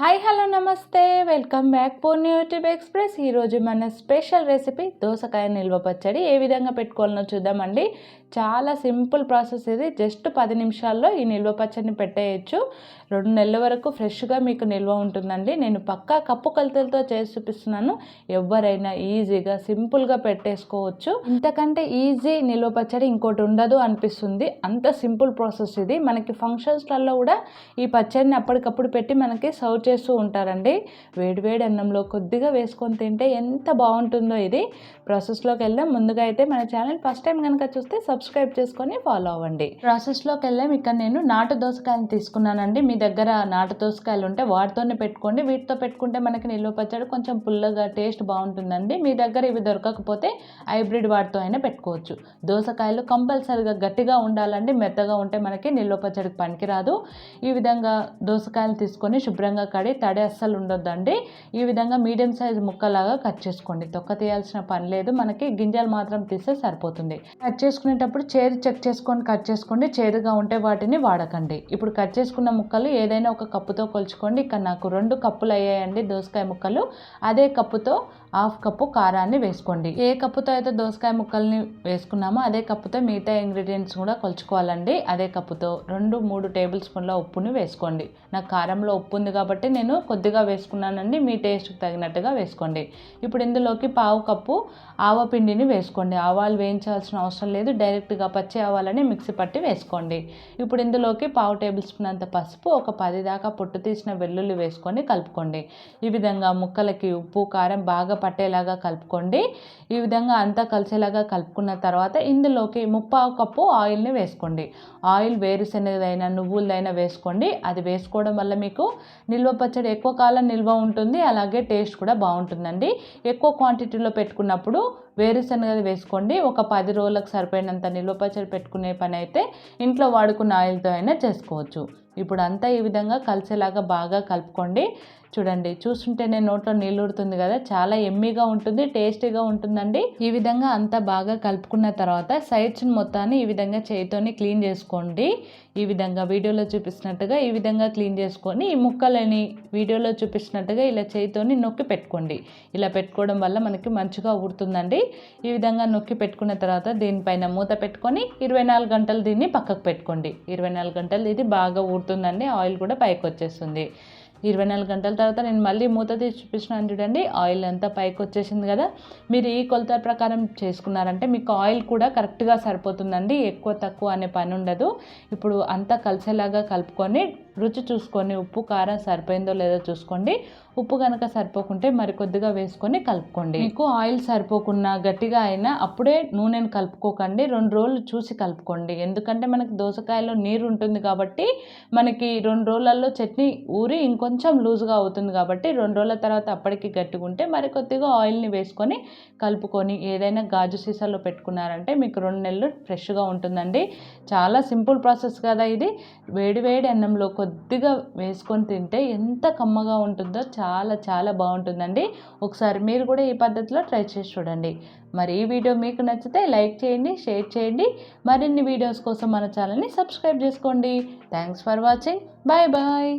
Hi hello నమస్తే. Welcome back Purni YouTube express ఈరోజు మన స్పెషల్ రెసిపీ దోసకాయ నిల్వ పచ్చడి. ఏ విధంగా పెట్టుకోవాలనో చూద్దామండి. చాలా సింపుల్ ప్రాసెస్ ఇది. జస్ట్ పది నిమిషాల్లో ఈ నిల్వ పచ్చడిని పెట్టేయచ్చు. రెండు నెలల వరకు ఫ్రెష్గా మీకు నిల్వ ఉంటుందండి. నేను పక్కా కప్పు కొలతలతో చేసి చూపిస్తున్నాను. ఎవరైనా ఈజీగా సింపుల్గా పెట్టేసుకోవచ్చు. ఇంతకంటే ఈజీ నిల్వ పచ్చడి ఇంకోటి ఉండదు అనిపిస్తుంది. అంత సింపుల్ ప్రాసెస్ ఇది. మనకి ఫంక్షన్స్లలో కూడా ఈ పచ్చడిని అప్పటికప్పుడు పెట్టి మనకి సర్వ్ చేస్తూ ఉంటారండి. వేడివేడి అన్నంలో కొద్దిగా వేసుకొని తింటే ఎంత బాగుంటుందో ఇది. ప్రాసెస్లోకి వెళ్దాం. ముందుగా అయితే మన ఛానల్ ఫస్ట్ టైం కనుక చూస్తే సబ్స్క్రైబ్ చేసుకొని ఫాలో అవ్వండి. ప్రాసెస్లోకి వెళ్ళాం ఇక్కడ నేను నాటు దోసకాయలు తీసుకున్నానండి. మీ దగ్గర నాటు దోసకాయలు ఉంటే వాటితోనే పెట్టుకోండి. వీటితో పెట్టుకుంటే మనకి నిల్వ పచ్చడి కొంచెం పుల్లగా టేస్ట్ బాగుంటుందండి. మీ దగ్గర ఇవి దొరకకపోతే హైబ్రిడ్ వాటితో అయినా పెట్టుకోవచ్చు. దోసకాయలు కంపల్సరిగా గట్టిగా ఉండాలండి. మెత్తగా ఉంటే మనకి నిల్వ పచ్చడికి పనికిరాదు. ఈ విధంగా దోసకాయలు తీసుకొని శుభ్రంగా కడి తడి అస్సలు ఉండొద్దండి. ఈ విధంగా మీడియం సైజ్ ముక్కలాగా కట్ చేసుకోండి. తొక్క తీయాల్సిన పని లేదు. మనకి గింజలు మాత్రం తీస్తే సరిపోతుంది. కట్ చేసుకునేటప్పుడు చేదు చెక్ చేసుకొని కట్ చేసుకోండి. చేదుగా ఉంటే వాటిని వాడకండి. ఇప్పుడు కట్ చేసుకున్న ముక్కలు ఏదైనా ఒక కప్పుతో కొలుచుకోండి. ఇక్కడ నాకు రెండు కప్పులు అయ్యాయండి దోసకాయ ముక్కలు. అదే కప్పుతో హాఫ్ కప్పు కారాన్ని వేసుకోండి. ఏ కప్పుతో అయితే దోసకాయ ముక్కల్ని వేసుకున్నామో అదే కప్పుతో మిగతా ఇంగ్రీడియంట్స్ కూడా కొలుచుకోవాలండి. అదే కప్పుతో రెండు మూడు టేబుల్ స్పూన్ల ఉప్పుని వేసుకోండి. నాకు కారంలో ఉప్పు ఉంది కాబట్టి నేను కొద్దిగా వేసుకున్నానండి మీ టేస్ట్కి తగినట్టుగా వేసుకోండి. ఇప్పుడు ఇందులోకి పావు కప్పు ఆవపిండిని వేసుకోండి. ఆవాలు వేయించాల్సిన అవసరం లేదు డైరెక్ట్గా పచ్చి ఆవాలని మిక్సీ పట్టి వేసుకోండి. ఇప్పుడు ఇందులోకి పావు టేబుల్ స్పూన్ అంత పసుపు ఒక పది దాకా పొట్టు తీసిన వెల్లుల్లి వేసుకొని కలుపుకోండి. ఈ విధంగా ముక్కలకి ఉప్పు కారం బాగా పట్టేలాగా కలుపుకోండి. ఈ విధంగా అంతా కలిసేలాగా కలుపుకున్న తర్వాత ఇందులోకి ముప్పావు కప్పు ఆయిల్ని వేసుకోండి. ఆయిల్ వేరుశెనగదైనా నువ్వులదైనా వేసుకోండి. అది వేసుకోవడం వల్ల మీకు నిల్వ పచ్చడి ఎక్కువ కాలం నిల్వ ఉంటుంది అలాగే టేస్ట్ కూడా బాగుంటుందండి. ఎక్కువ క్వాంటిటీలో పెట్టుకున్నప్పుడు వేరుశనగది వేసుకోండి. ఒక పది రోజులకు సరిపోయినంత నిల్వ పచ్చడి పెట్టుకునే పని అయితే ఇంట్లో వాడుకున్న ఆయిల్తో అయినా చేసుకోవచ్చు. ఇప్పుడు అంతా ఈ విధంగా కలిసేలాగా బాగా కలుపుకోండి. చూడండి చూస్తుంటేనే నోట్లో నీళ్ళుడుతుంది కదా. చాలా ఎమ్మీగా ఉంటుంది టేస్టీగా ఉంటుందండి. ఈ విధంగా అంతా బాగా కలుపుకున్న తర్వాత సైడ్స్ మొత్తాన్ని ఈ విధంగా చేయితోని క్లీన్ చేసుకోండి. ఈ విధంగా వీడియోలో చూపిస్తున్నట్టుగా ఈ విధంగా క్లీన్ చేసుకొని ఈ ముక్కలని వీడియోలో చూపిస్తున్నట్టుగా ఇలా చేయితోని నొక్కి పెట్టుకోండి. ఇలా పెట్టుకోవడం వల్ల మనకి మంచిగా ఊడుతుందండి ఈ విధంగా నొక్కి పెట్టుకున్న తర్వాత దీనిపైన మూత పెట్టుకొని ఇరవై నాలుగు గంటలు దీన్ని పక్కకు పెట్టుకోండి. ఇరవై నాలుగు గంటలు ఇది బాగా పోతుందండి ఆయిల్ కూడా పైకి వచ్చేస్తుంది ఇరవై నాలుగు గంటల తర్వాత నేను మళ్ళీ మూత తీసి చూపించినాను చూడండి ఆయిల్ అంతా పైకి వచ్చేసింది కదా. మీరు ఈ కొలత ప్రకారం చేసుకున్నారంటే మీకు ఆయిల్ కూడా కరెక్ట్గా సరిపోతుందండి ఎక్కువ తక్కువ అనే పని ఉండదు. ఇప్పుడు అంతా కలిసేలాగా కలుపుకొని రుచి చూసుకొని ఉప్పు కారం సరిపోయిందో లేదో చూసుకోండి. ఉప్పు కనుక సరిపోకుంటే మరి కొద్దిగా వేసుకొని కలుపుకోండి. మీకు ఆయిల్ సరిపోకున్నా గట్టిగా అయినా అప్పుడే నూనెను కలుపుకోకండి. రెండు రోజులు చూసి కలుపుకోండి. ఎందుకంటే మనకి దోసకాయలో నీరు ఉంటుంది కాబట్టి మనకి రెండు రోజులలో చట్నీ ఊరి ఇంకొంచెం లూజ్గా అవుతుంది కాబట్టి రెండు రోజుల తర్వాత అప్పటికి గట్టిగా ఉంటే మరి కొద్దిగా ఆయిల్ని వేసుకొని కలుపుకొని ఏదైనా గాజు సీసాలో పెట్టుకున్నారంటే మీకు రెండు నెలలు ఫ్రెష్గా ఉంటుందండి. చాలా సింపుల్ ప్రాసెస్ కదా ఇది. వేడి వేడి అన్నంలో కొద్ది కొద్దిగా వేసుకొని తింటే ఎంత కమ్మగా ఉంటుందో చాలా చాలా బాగుంటుందండి. ఒకసారి మీరు కూడా ఈ పద్ధతిలో ట్రై చేసి చూడండి. మరి ఈ వీడియో మీకు నచ్చితే లైక్ చేయండి షేర్ చేయండి. మరిన్ని వీడియోస్ కోసం మన ఛానల్ని సబ్స్క్రైబ్ చేసుకోండి. Thanks for watching. Bye bye.